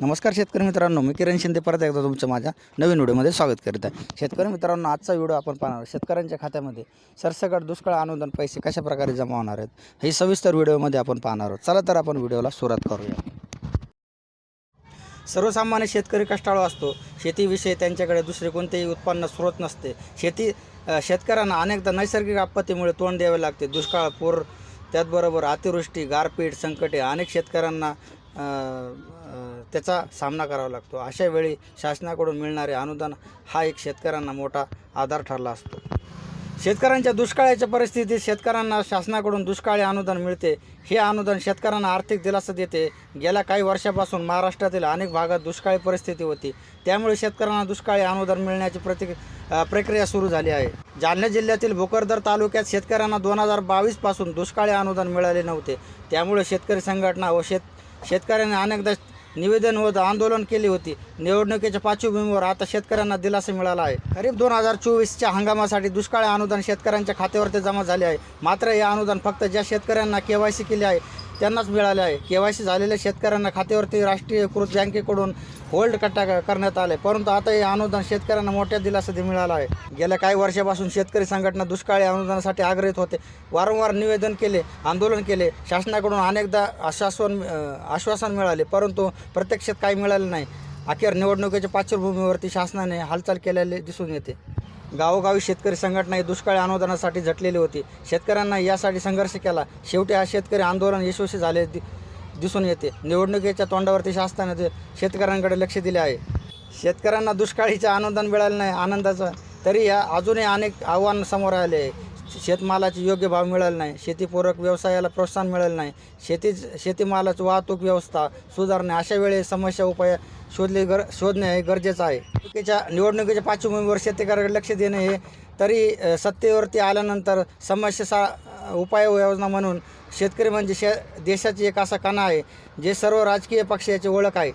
नमस्कार शेतकरी मित्रांनो मी किरण शिंदे परत एकदा तुमचं माझ्या नवीन व्हिडिओमध्ये स्वागत करीत आहे. शेतकरी मित्रांनो आजचा व्हिडिओ आपण पाहणार शेतकऱ्यांच्या खात्यामध्ये सरसकट दुष्काळ अनुदान पैसे कशा प्रकारे जमा होणार आहेत हे सविस्तर व्हिडिओमध्ये आपण पाहणार आहोत. चला तर आपण व्हिडिओला सुरुवात करूया. सर्वसामान्य शेतकरी कष्टाळू असतो. शेतीविषयी त्यांच्याकडे दुसरे कोणतेही उत्पन्न स्रोत नसते. शेती शेतकऱ्यांना अनेकदा नैसर्गिक आपत्तीमुळे तोंड द्यावे लागते. दुष्काळ पूर त्याचबरोबर अतिवृष्टी गारपीट संकटे अनेक शेतकऱ्यांना त्याचा सामना करावा लागतो. अशा वेळी शासनाकडून मिळणारे अनुदान हा एक शेतकऱ्यांना मोठा आधार ठरला असतो. शेतकऱ्यांच्या दुष्काळाच्या परिस्थितीत शेतकऱ्यांना शासनाकडून दुष्काळी अनुदान मिळते. हे अनुदान शेतकऱ्यांना आर्थिक दिलासा देते. गेल्या काही वर्षापासून महाराष्ट्रातील अनेक भागात दुष्काळी परिस्थिती होती. त्यामुळे शेतकऱ्यांना दुष्काळी अनुदान मिळण्याची प्रति प्रक्रिया सुरू झाली आहे. जालना जिल्ह्यातील भोकरदर तालुक्यात शेतकऱ्यांना दोन हजार बावीसपासून दुष्काळी अनुदान मिळाले नव्हते. त्यामुळे शेतकरी संघटना व शेत शेतकऱ्यांनी अनेकदा निवेदन होत आंदोलन केली होती. निवडणुकीच्या पार्श्वभूमीवर आता शेतकऱ्यांना दिलासा मिळाला आहे. खरीप दोन हजार चोवीसच्या हंगामासाठी दुष्काळी अनुदान शेतकऱ्यांच्या खात्यावरती जमा झाले आहे. मात्र हे अनुदान फक्त ज्या शेतकऱ्यांना के वाय सी केले आहे त्यांनाच मिळाले आहे. के वाय सी झालेल्या शेतकऱ्यांना खात्यावरती राष्ट्रीयकृत बँकेकडून होल्ड कट्टा करण्यात आले. परंतु आता हे अनुदान शेतकऱ्यांना मोठ्या दिलासा मिळालं मिळाला आहे. गेल्या काही वर्षापासून शेतकरी संघटना दुष्काळी अनुदानासाठी आग्रहित होते. वारंवार निवेदन केले आंदोलन केले. शासनाकडून अनेकदा आश्वासन आश्वासन मिळाले. परंतु प्रत्यक्षात काही मिळाले नाही. अखेर निवडणुकीच्या पार्श्वभूमीवरती शासनाने हालचाल केलेले दिसून येते. गावोगावी शेतकरी संघटना ही दुष्काळी अनुदानासाठी झटलेली होती. शेतकऱ्यांना यासाठी संघर्ष केला. शेवटी हा शेतकरी आंदोलन यशस्वी झाले दि- दिसून येते. निवडणुकीच्या तोंडावरती शासनाने शेतकऱ्यांकडे लक्ष दिले आहे. शेतकऱ्यांना दुष्काळीचे अनुदान मिळालं नाही आनंदाचं. तरी या अजूनही अनेक आव्हान समोर आले आहे. शेतमालाचे योग्य भाव मिळाला नाही शेतीपूरक व्यवसायाला प्रोत्साहन मिळालं नाही शेती शेतीमालाची वाहतूक व्यवस्था सुधारणे अशा वेळी समस्या उपाय शोधले गर शोधणे हे गरजेचं आहे. निवडणुकीच्या निवडणुकीच्या पार्श्वभूमीवर शेतकऱ्याकडे लक्ष देणे हे तरी सत्तेवरती आल्यानंतर समस्या सा उपाययोजना म्हणून शेतकरी म्हणजे शे देशाची एक असा कणा आहे जे सर्व राजकीय पक्षाची ओळख आहे.